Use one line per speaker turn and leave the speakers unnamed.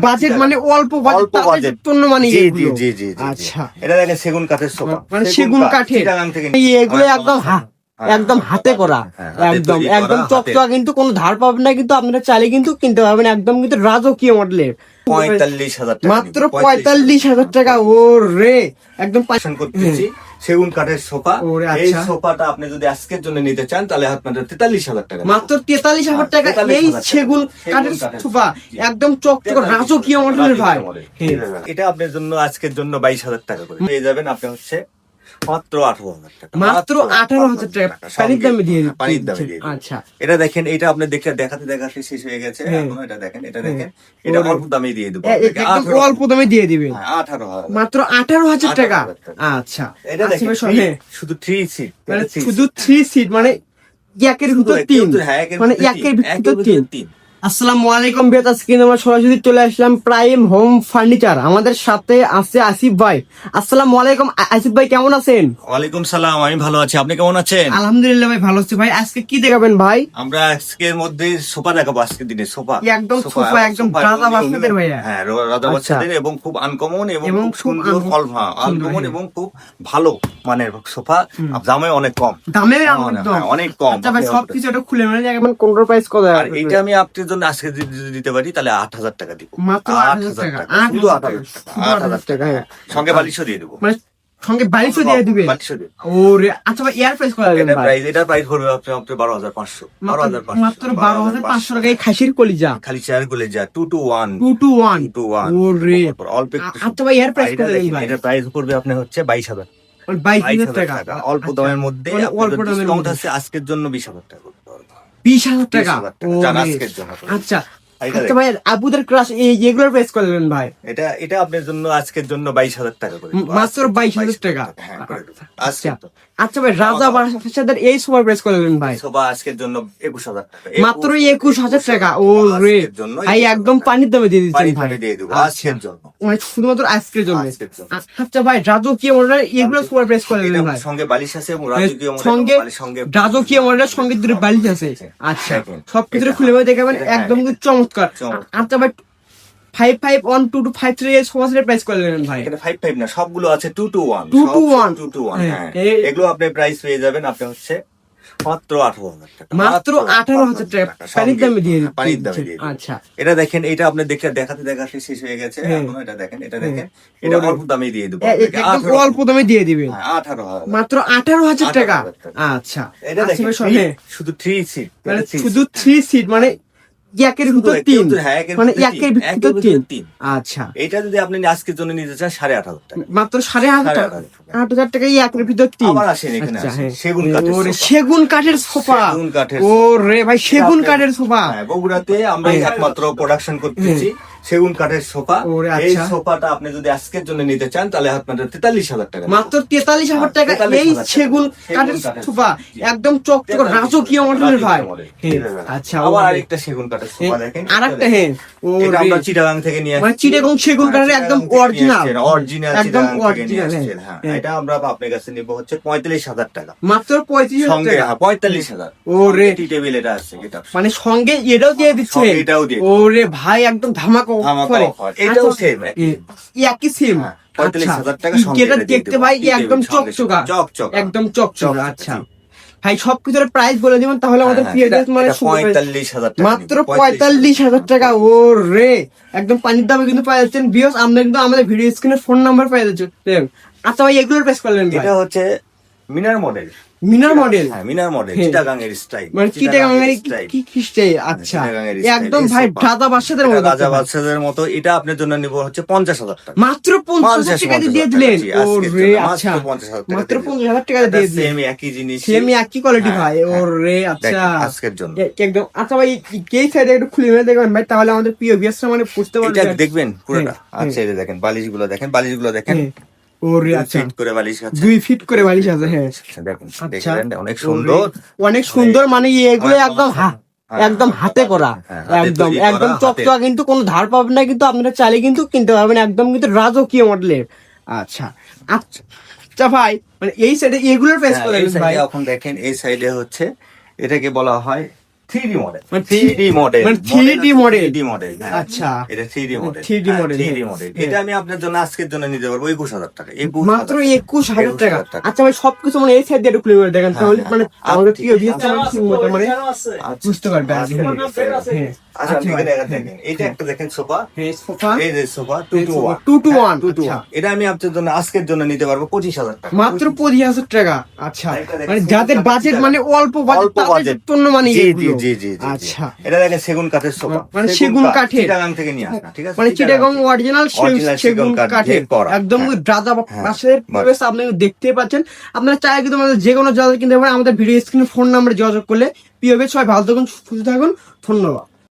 Budget মানে অল্প
অল্প বাজেট
পণ্য মানে
জি জি জি জি।
আচ্ছা।
এটা দেখেন সেগুন কাঠের সোফা।
মানে সেগুন কাঠের।
থেকে
এগুলো একদম
হ্যাঁ,
একদম হাতে করা।
হ্যাঁ,
একদম একদম চকচকা কিন্তু কোনো ধার পাবেন না কিন্তু আপনারা চাইলে কিন্তু কিনতে পারবেন। একদম কিন্তু রাজকীয় মডেলের
পঁয়তাল্লিশ হাজার
মাত্র পঁয়তাল্লিশ হাজার টাকা ও রে একদম
করতেছি সেগুন কাঠের সোফা। এই
আচ্ছা।
সোফাটা আপনি যদি আজকের জন্য নিতে চান তাহলে আপনাদের তেতাল্লিশ হাজার টাকা
মাত্র তেতাল্লিশ হাজার টাকা এই সেগুন কাঠের সোফা একদম চকচকা রাজকীয় মডেলের ভাই। হ্যাঁ।
এটা আপনার জন্য আজকের জন্য বাইশ হাজার টাকা করে। পেয়ে যাবেন আপনি হচ্ছে মাত্র আঠারো হাজার টাকা।
মাত্র আঠারো হাজার টাকা। পানির দামে দিয়ে
হ্যাঁ, পানির দামে দিয়ে
আচ্ছা।
এটা দেখেন এটা আপনি দেখে দেখাতে দেখাতে শেষ হয়ে গেছে।
হ্যাঁ।
এখন এটা দেখেন এটা দেখেন। এটা অল্প দামে দিয়ে দেবো
একদম অল্প দামে দিয়ে দিবেন।
আঠারো হাজার।
মাত্র আঠারো হাজার টাকা। আচ্ছা।
এটা
আচ্ছা
দেখেন
হ্যাঁ।
শুধু থ্রি সিট।
মানে শুধু থ্রি সিট মানে একের ভিতর তিন। মানে একের ভিতর তিন। আসসালামু আলাইকুম বেত আজকে আমরা সরাসরি চলে আসলাম প্রাইম হোম ফার্নিচার। আমাদের সাথে আছে আসিফ ভাই। আসসালামু আলাইকুম আসিফ ভাই কেমন আছেন?
ওয়ালাইকুম সালাম আমি ভালো আছি। আপনি কেমন আছেন?
আলহামদুলিল্লাহ ভাই ভালো আছি ভাই। আজকে কি দেখাবেন ভাই?
আমরা আজকের মধ্যে সোফা দেখাবো আজকের দিনে সোফা।
একদম সোফা, একদম রাজা বাচ্চাদের ভাইয়া।
হ্যাঁ রাজা। বাচ্চাদের এবং খুব আনকমন এবং খুব সুন্দর ফল হ্যাঁ আনকমন এবং খুব ভালো মানের সোফা। দামে অনেক কম।
দামে
হ্যাঁ, হ্যাঁ, অনেক কম।
আচ্ছা ভাই সবকিছু এটা খুলে মানে কোনটার প্রাইস কত
আর এটা আমি আপনার জন্য আজকে দিতে পারি তাহলে আট হাজার টাকা দিব। আট হাজার
টাকা,
টাকা। শুধু আট হাজার টাকা।
শুধু
আট হাজার
8,000 টাকা।
সঙ্গে বালিশও দিয়ে দেবো।
মানে সঙ্গে বাড়িতে দিয়ে দিবেন
বালিশও দিয়ে দেবো।
ওরে আচ্ছা ভাই এয়ার প্রাইস কত দেবেন
প্রাইস এটা প্রাইস পড়বে আপনার আপনার বারো হাজার পাঁচশো। বারো হাজার
মাত্র- মাত্র বারো টাকা খাসির কলিজা।
খালি চেয়ার
ওরে।
অল্প
আচ্ছা ভাই এয়ার প্রাইস কত
পড়বে আপনার হচ্ছে
টাকা।
টাকা। অল্প
আচ্ছা।
দামের মধ্যে
অল্প দামের মধ্যে।
আজকের জন্য বিশ হাজার টাকা করতে পারব।
বিশ হাজার টাকা
20,000 টাকা, যান
ওরে।
আজকের জন্য।
আচ্ছা
এটা
আচ্ছা ভাই আবুদের ক্রাশ এগুলোর প্রাইস কত ভাই?
এটা এটা আপনার জন্য আজকের জন্য বাইশ হাজার টাকা করে।
মাত্র বাইশ হাজার টাকা?
হ্যাঁ।
আচ্ছা আচ্ছা ভাই রাজা বাসাদের এই সুপার প্রাইস কত ভাই।
সোফা আজকের জন্য একুশ হাজার টাকা।
মাত্র একুশ হাজার টাকা? ও রে ভাই একদম পানির দামে দিয়ে দিচ্ছেন ভাই।
দিয়ে দেবো
আচ্ছা।
আজকের জন্য।
মানে শুধুমাত্র আজকের জন্য। আচ্ছা ভাই রাজকীয় মডেল এগুলো প্রাইস ভাই।
সঙ্গে বালিশ আছে এবং রাজকীয় মডেল
সঙ্গে
বালিশ
রাজকীয় মডেলের সঙ্গে দুটো বালিশ আছে। আচ্ছা
দেখুন,
সবকিছু খুলে দেখাবেন
এটা-
একদম চমৎকার
চমৎকার।
আচ্ছা ভাই five five one two two five three এর সমস্ত প্রাইস করে দেবেন ভাই।
এখানে ফাইভ ফাইভ না সবগুলো আছে two two one
2 to 1
two two one
হ্যাঁ,
হ্যাঁ।
এই-
এগুলো আপনি প্রাইস পেয়ে যাবেন আপনি হচ্ছে মাত্র আঠারো হাজার টাকা।
মাত্র আঠারো হাজার টাকা। পানির দামে দিয়ে
হ্যাঁ, পানির দামে দিয়ে
আচ্ছা।
এটা দেখেন এটা আপনি দেখে দেখাতে দেখাতে শেষ হয়ে গেছে।
হ্যাঁ।
এখন এটা দেখেন এটা দেখেন। এটা অল্প দামে দিয়ে দেবো।
এ- এ-
আপনাকে,
একদম
18
অল্প দামে দিয়ে দিবেন।
হ্যাঁ, আঠারো
মাত্র আঠারো হাজার টাকা। আচ্ছা।
এটা
আচ্ছা
দেখেন
হ্যাঁ।
শুধু থ্রি সিট
মানে শুধু থ্রি সিট মানে একের ভিতর তিন
হ্যাঁ,
মানে একের ভিতর তিন। আচ্ছা
এটা যদি আপনি আজকের জন্য নিতে চান সাড়ে আট হাজার টাকা
মাত্র সাড়ে আট টাকা
আট হাজার টাকা।
একের ভিতর তিন
আবার আসেন এখানে
আচ্ছা। হ্যাঁ।
সেগুন কাঠের।
সেগুন কাঠের সোফা
সেগুন কাঠের
ও রে ভাই সেগুন কাঠের সোফা
হ্যাঁ, বগুড়াতে আমরা। একমাত্র প্রোডাকশন করতেছি সেগুন কাঠের সোফা। এই
আচ্ছা।
সোফাটা আপনি যদি আজকের জন্য নিতে চান তাহলে আপনাদের তেতাল্লিশ হাজার টাকা
মাত্র তেতাল্লিশ হাজার
হ্যাঁ,
টাকা। এই সেগুন কাঠের সোফা। একদম চকচক
43,000
রাজকীয় মডেলের ভাই। হ্যাঁ, আচ্ছা
আবার আরেকটা সেগুন কাঠের সোফা দেখেন।
আর একটা হ্যাঁ।
এটা আমরা চিটাগাং থেকে নিয়ে
মানে চিটাগাং সেগুন কাঠের একদম original।
অরিজিনাল
একদম
আসছেন হ্যাঁ।
হ্যাঁ।
এটা আমরা আপনার কাছে নিব হচ্ছে পঁয়তাল্লিশ হাজার টাকা।
মাত্র পঁয়ত্রিশ
সঙ্গে হ্যাঁ পঁয়তাল্লিশ হাজার।
ও রে
টি টেবিল এটা আছে এটা
মানে সঙ্গে এটাও দিয়ে দিচ্ছে
এটাও দিয়ে
ওরে ভাই একদম ধামাকা।
এটাও
আচ্ছা,
একই।
সেম
হ্যাঁ, 45,000 টাকা
যেটা দেখতে
দেবো।
ভাই
টি
একদম চকচকা।
চকচকা।
একদম চকচকা
চকচকা,
আচ্ছা। ভাই সবকিছুর প্রাইস বলে দিবেন তাহলে আমাদের মানে।
পঁয়তাল্লিশ হাজার
মাত্র পঁয়তাল্লিশ হাজার টাকা ও রে একদম পানির দামে কিন্তু পাওয়া যাচ্ছেন বিয়স আমরা কিন্তু আমাদের ভিডিও স্ক্রিনে ফোন নাম্বার পাওয়া যাচ্ছে। আচ্ছা ভাই এগুলোর প্রেস করলেন
এটা হচ্ছে মিনার মডেল।
মিনার মডেল?
হ্যাঁ মিনার মডেল
হ্যাঁ।
চিটাগাং এর স্টাইল
মানে চিটাগাঙের কি- কি কি স্টাইল আচ্ছা একদম ভাই মতো
রাজা বাদশাদের মতো এটা আপনার জন্য নিব হচ্ছে পঞ্চাশ হাজার টাকা।
মাত্র পঞ্চাশ হাজার টাকা দিয়ে দিলেন? ও রে আচ্ছা মাত্র পঞ্চাশ হাজার টাকা দিয়ে দিলেন।
সেম একই জিনিস।
সেম একই কোয়ালিটি
হ্যাঁ,
ভাই ও
হ্যাঁ।
আচ্ছা।
আজকের জন্য।
একদম আচ্ছা ভাই এই সাইডে একটু খুলে মেরে দেখবেন ভাই তাহলে আমাদের প্রিয় মানে বুঝতে পারবে।
এটা দেখবেন পুরোটা।
হ্যাঁ,
আচ্ছা এই দেখেন বালিশগুলো দেখেন বালিশগুলো দেখেন
আচ্ছা।
ফিট করে বালিশ আছে।
দুই ফিট করে বালিশ আছে হ্যাঁ।
দেখেন
আচ্ছা।
অনেক সুন্দর।
অনেক সুন্দর মানে এগুলো একদম
হ্যাঁ,
একদম হাতে করা।
হ্যাঁ,
একদম একদম চকচকা কিন্তু কোনো ধার পাবেন না কিন্তু আপনারা চাইলে কিন্তু কিনতে পারবেন একদম কিন্তু রাজকীয় মডেলের। আচ্ছা। আচ্ছা। আচ্ছা ভাই মানে এই সাইডে এগুলোর প্রাইস করে ভাই।
এখন দেখেন এই সাইডে হচ্ছে এটাকে বলা হয় মডেল
মানে
মডেল
মানে 3D model?
থ্রি মডেল
আচ্ছা।
এটা মডেল
3D model,
থ্রি
হ্যাঁ।
মডেল
হ্যাঁ।
এটা আমি আপনার জন্য আজকের জন্য নিতে পারব একুশ হাজার টাকা।
মাত্র একুশ হাজার টাকা।
21,000 টাকা।
আচ্ছা ভাই সবকিছু মানে এই সাইড দিয়ে দেখেন তাহলে
হ্যাঁ,
মানে
হ্যাঁ।
আমাদের প্রিয় মানে
আচ্ছা।
বুঝতে পারবে
আচ্ছা,
হ্যাঁ।
এটা একটা দেখেন সোফা।
হ্যাঁ সোফা।
এই যে sofa two two one
two two one
two two এটা আমি আপনার জন্য আজকের জন্য নিতে পারব পঁচিশ হাজার টাকা।
মাত্র পঁচিশ হাজার। টাকা আচ্ছা। মানে যাদের বাজেট মানে অল্প বাজেট
অল্প
তাদের জন্য মানে
জি জি।
আচ্ছা।
এটা দেখেন সেগুন কাঠের সোফা
মানে সেগুন
কাঠে চিটাগাং থেকে নিয়ে আসা ঠিক আছে?
মানে চিটাগাং অরিজিনাল সেগুন
কাঠে
একদম
হ্যাঁ।
রাজা
হ্যাঁ,
পাশের পরিবেশ আপনি দেখতেই পাচ্ছেন। আপনারা চাই কিন্তু আমাদের যে কোনো জায়গায় কিনতে পারেন। আমাদের ভিডিও স্ক্রিনে ফোন নাম্বারে যোগাযোগ করলে পিওবে সবাই ভালো থাকুন সুস্থ থাকুন। ধন্যবাদ।